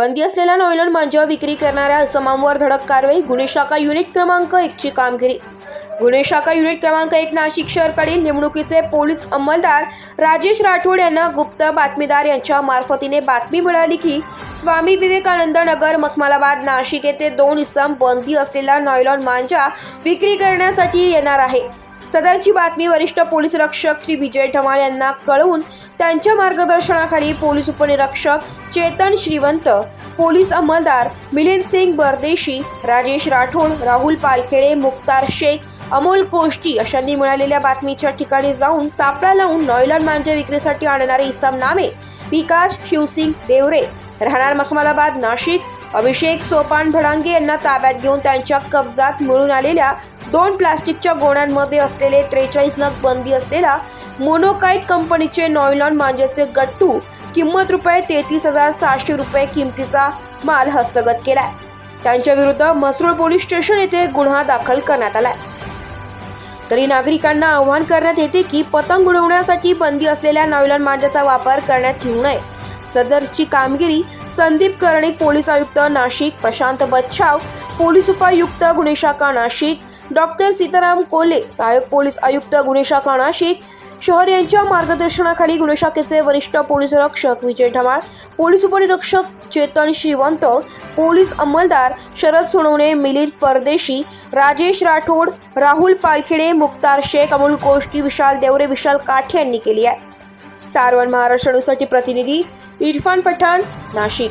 बंदी असलेल्या नॉयलॉन मांजा विक्री करणाऱ्या असमांवर धडक कारवाई गुन्हे शाखा युनिट क्रमांक एकची कामगिरी. गुन्हे शाखा युनिट क्रमांक एक नाशिक शहरकडील नेमणुकीचे पोलीस अंमलदार राजेश राठोड यांना गुप्त बातमीदार यांच्या मार्फतीने बातमी मिळाली की स्वामी विवेकानंद नगर मखमालाबाद नाशिक येथे दोन इसम बंदी असलेला नॉयलॉन मांजा विक्री करण्यासाठी येणार आहे. सदरची बातमी वरिष्ठ पोलीस रक्षक श्री विजय ढमाळ यांना कळवून त्यांच्या मार्गदर्शनाखाली पोलीस उपनिरीक्षक चेतन श्रीवंत पोलीस अंमलदार मिलिंद सिंग बरदेशी राजेश राठोड राहुल पालखेडे मुक्तार शेख अमोल कोष्टी अशांनी मिळालेल्या बातमीच्या ठिकाणी जाऊन सापळा लावून नॉयलॉन मांजा विक्रीसाठी आणणारे इसम नामे विकास शिवसिंग देवरे राहणार मखमालाबाद नाशिक अभिषेक सोपान भडांगे यांना ताब्यात घेऊन त्यांच्या कब्जात मिळून आलेल्या दोन प्लास्टिकच्या गोण्यांमध्ये असलेले त्रेचाळीस नग बंदी असलेला मोनोकाईट कंपनीचे नॉयलॉन मांजेचे गट्टू किंमत रुपये तेहतीस हजार सहाशे रुपये किमतीचा माल हस्तगत केलाय. त्यांच्या विरुद्ध म्हसरूळ पोलीस स्टेशन येथे गुन्हा दाखल करण्यात आलाय. तरी नागरिकांना आव्हान करण्यात येते की पतंग उडवण्यासाठी बंदी असलेल्या नॉयलॉन मांजाचा वापर करण्यात येऊ नये. सदरची कामगिरी संदीप कर्णिक पोलीस आयुक्त नाशिक प्रशांत बच्छाव पोलीस उपायुक्त गुन्हे शाखा नाशिक डॉक्टर सीताराम कोले सहाय्यक पोलीस आयुक्त गुन्हे शाखा नाशिक शहर यांच्या मार्गदर्शनाखाली गुन्हे शाखेचे वरिष्ठ पोलीस रक्षक विजय ढमाळ पोलीस उपनिरीक्षक चेतन श्रीवंत पोलीस अंमलदार शरद सोनवणे मिलिंद परदेशी राजेश राठोड राहुल पालखेडे मुक्तार शेख अमोल कोष्टी विशाल देवरे विशाल काठे यांनी केली आहे. स्टार वन महाराष्ट्र न्यूजसाठी प्रतिनिधी इरफान पठाण नाशिक.